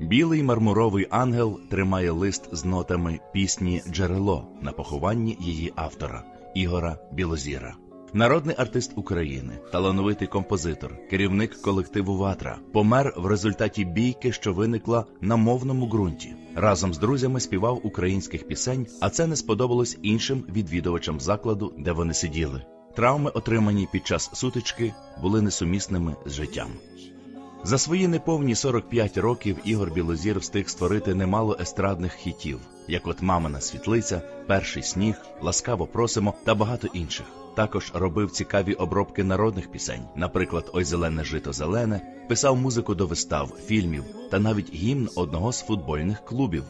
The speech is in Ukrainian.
Білий мармуровий ангел тримає лист з нотами пісні Джерело на похованні її автора Ігора Білозіра. Народний артист України, талановитий композитор, керівник колективу Ватра, помер в результаті бійки, що виникла на мовному ґрунті. Разом з друзями співав українських пісень, а це не сподобалось іншим відвідувачам закладу, де вони сиділи. Травми, отримані під час сутички, були несумісними з життям. За свої неповні 45 років Ігор Білозір встиг створити немало естрадних хітів, як от Мамина світлиця, Перший сніг, Ласкаво просимо та багато інших. Також робив цікаві обробки народних пісень, наприклад, Ой зелене жито зелене, писав музику до вистав, фільмів та навіть гімн одного з футбольних клубів.